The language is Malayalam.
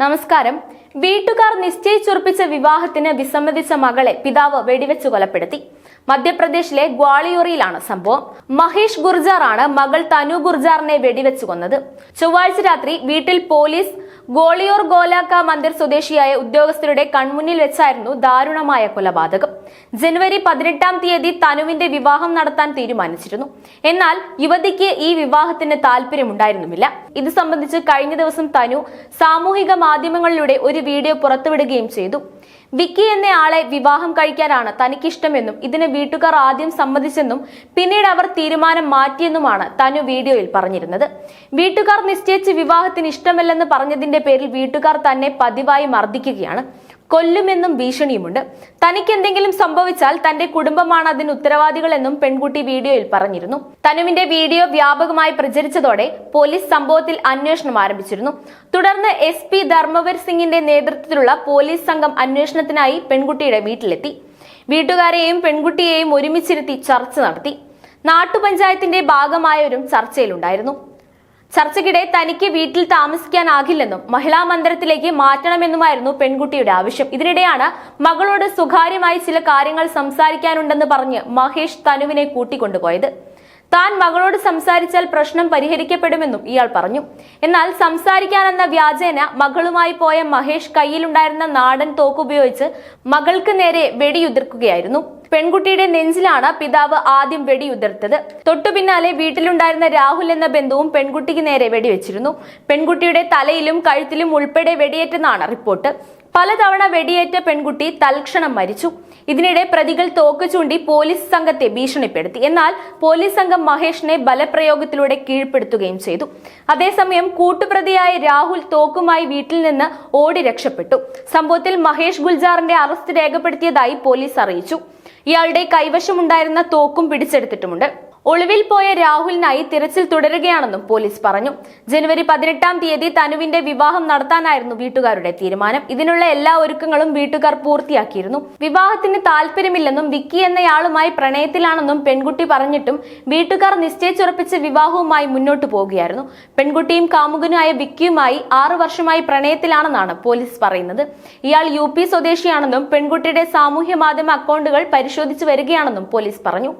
നമസ്കാരം. വീട്ടുകാർ നിശ്ചയിച്ചുറപ്പിച്ച വിവാഹത്തിന് വിസമ്മതിച്ച മകളെ പിതാവ് വെടിവെച്ച് കൊലപ്പെടുത്തി. മധ്യപ്രദേശിലെ ഗ്വാളിയോറിയിലാണ് സംഭവം. മഹേഷ് ഗുർജാറാണ് മകൾ തനു ഗുർജാറിനെ വെടിവെച്ച് കൊന്നത്. ചൊവ്വാഴ്ച രാത്രി വീട്ടിൽ പോലീസ് ഗോളിയോർ ഗോലാക്ക മന്ദിർ സ്വദേശിയായ ഉദ്യോഗസ്ഥരുടെ കൺമുന്നിൽ വെച്ചായിരുന്നു ദാരുണമായ കൊലപാതകം. ജനുവരി പതിനെട്ടാം തീയതി തനുവിന്റെ വിവാഹം നടത്താൻ തീരുമാനിച്ചിരുന്നു. എന്നാൽ യുവതിക്ക് ഈ വിവാഹത്തിന് താല്പര്യമുണ്ടായിരുന്നുമില്ല ഇത് സംബന്ധിച്ച് കഴിഞ്ഞ ദിവസം തനു സാമൂഹിക മാധ്യമങ്ങളിലൂടെ ഒരു വീഡിയോ പുറത്തുവിടുകയും ചെയ്തു. വിക്കി എന്ന ആളെ വിവാഹം കഴിക്കാനാണ് തനിക്കിഷ്ടമെന്നും ഇതിന് വീട്ടുകാർ ആദ്യം സമ്മതിച്ചെന്നും പിന്നീട് അവർ തീരുമാനം മാറ്റിയെന്നുമാണ് തനു വീഡിയോയിൽ പറഞ്ഞിരുന്നത്. വീട്ടുകാർ നിശ്ചയിച്ച് വിവാഹത്തിന് ഇഷ്ടമല്ലെന്ന് പറഞ്ഞതിന്റെ പേരിൽ വീട്ടുകാർ തന്നെ പതിവായി മർദ്ദിക്കുകയാണ്. കൊല്ലുമെന്നും ഭീഷണിയുമുണ്ട്. തനിക്ക് എന്തെങ്കിലും സംഭവിച്ചാൽ തന്റെ കുടുംബമാണ് അതിന് ഉത്തരവാദികളെന്നും പെൺകുട്ടി വീഡിയോയിൽ പറഞ്ഞിരുന്നു. തനുവിന്റെ വീഡിയോ വ്യാപകമായി പ്രചരിച്ചതോടെ പോലീസ് സംഭവത്തിൽ അന്വേഷണം ആരംഭിച്ചിരുന്നു. തുടർന്ന് എസ് പി ധർമ്മവീർ സിംഗിന്റെ നേതൃത്വത്തിലുള്ള പോലീസ് സംഘം അന്വേഷണത്തിനായി പെൺകുട്ടിയുടെ വീട്ടിലെത്തി. വീട്ടുകാരെയും പെൺകുട്ടിയെയും ഒരുമിച്ചിരുത്തി ചർച്ച നടത്തി. നാട്ടുപഞ്ചായത്തിന്റെ ഭാഗമായ ഒരു ചർച്ചയിലുണ്ടായിരുന്നു. ചർച്ചയ്ക്കിടെ തനിക്ക് വീട്ടിൽ താമസിക്കാനാകില്ലെന്നും മഹിളാ മന്ദിരത്തിലേക്ക് മാറ്റണമെന്നുമായിരുന്നു പെൺകുട്ടിയുടെ ആവശ്യം. ഇതിനിടെയാണ് മകളോട് സ്വകാര്യമായി ചില കാര്യങ്ങൾ സംസാരിക്കാനുണ്ടെന്ന് പറഞ്ഞ് മഹേഷ് തനുവിനെ കൂട്ടിക്കൊണ്ടുപോയത്. താൻ മകളോട് സംസാരിച്ചാൽ പ്രശ്നം പരിഹരിക്കപ്പെടുമെന്നും ഇയാൾ പറഞ്ഞു. എന്നാൽ സംസാരിക്കാനെന്ന വ്യാജേന മകളുമായി പോയ മഹേഷ് കയ്യിലുണ്ടായിരുന്ന നാടൻ തോക്കുപയോഗിച്ച് മകൾക്ക് നേരെ വെടിയുതിർക്കുകയായിരുന്നു. പെൺകുട്ടിയുടെ നെഞ്ചിലാണ് പിതാവ് ആദ്യം വെടിയുതിർത്തത്. തൊട്ടു പിന്നാലെ വീട്ടിലുണ്ടായിരുന്ന രാഹുൽ എന്ന ബന്ധുവും പെൺകുട്ടിക്ക് നേരെ വെടിവെച്ചിരുന്നു. പെൺകുട്ടിയുടെ തലയിലും കഴുത്തിലും ഉൾപ്പെടെ വെടിയേറ്റെന്നാണ് റിപ്പോർട്ട്. പലതവണ വെടിയേറ്റ പെൺകുട്ടി തൽക്ഷണം മരിച്ചു. ഇതിനിടെ പ്രതികൾ തോക്ക് ചൂണ്ടി പോലീസ് സംഘത്തെ ഭീഷണിപ്പെടുത്തി. എന്നാൽ പോലീസ് സംഘം മഹേഷിനെ ബലപ്രയോഗത്തിലൂടെ കീഴ്പ്പെടുത്തുകയും ചെയ്തു. അതേസമയം കൂട്ടുപ്രതിയായ രാഹുൽ തോക്കുമായി വീട്ടിൽ നിന്ന് ഓടി രക്ഷപ്പെട്ടു. സംഭവത്തിൽ മഹേഷ് ഗുൽജാറിന്റെ അറസ്റ്റ് രേഖപ്പെടുത്തിയതായി പോലീസ് അറിയിച്ചു. ഇയാളുടെ കൈവശമുണ്ടായിരുന്ന തോക്കും പിടിച്ചെടുത്തിട്ടുമുണ്ട് ഒളിവിൽ പോയ രാഹുലിനായി തിരച്ചിൽ തുടരുകയാണെന്നും പോലീസ് പറഞ്ഞു. ജനുവരി പതിനെട്ടാം തീയതി തനുവിന്റെ വിവാഹം നടത്താനായിരുന്നു വീട്ടുകാരുടെ തീരുമാനം. ഇതിനുള്ള എല്ലാ ഒരുക്കങ്ങളും വീട്ടുകാർ പൂർത്തിയാക്കിയിരുന്നു. വിവാഹത്തിന് താല്പര്യമില്ലെന്നും വിക്കി എന്നയാളുമായി പ്രണയത്തിലാണെന്നും പെൺകുട്ടി പറഞ്ഞിട്ടും വീട്ടുകാർ നിശ്ചയിച്ചുറപ്പിച്ച വിവാഹവുമായി മുന്നോട്ടു പോവുകയായിരുന്നു പെൺകുട്ടിയും കാമുകനുമായ വിക്കിയുമായി ആറു വർഷമായി പ്രണയത്തിലാണെന്നാണ് പോലീസ് പറയുന്നത്. ഇയാൾ യു സ്വദേശിയാണെന്നും പെൺകുട്ടിയുടെ സാമൂഹ്യ മാധ്യമ അക്കൗണ്ടുകൾ പരിശോധിച്ചു വരികയാണെന്നും പോലീസ് പറഞ്ഞു.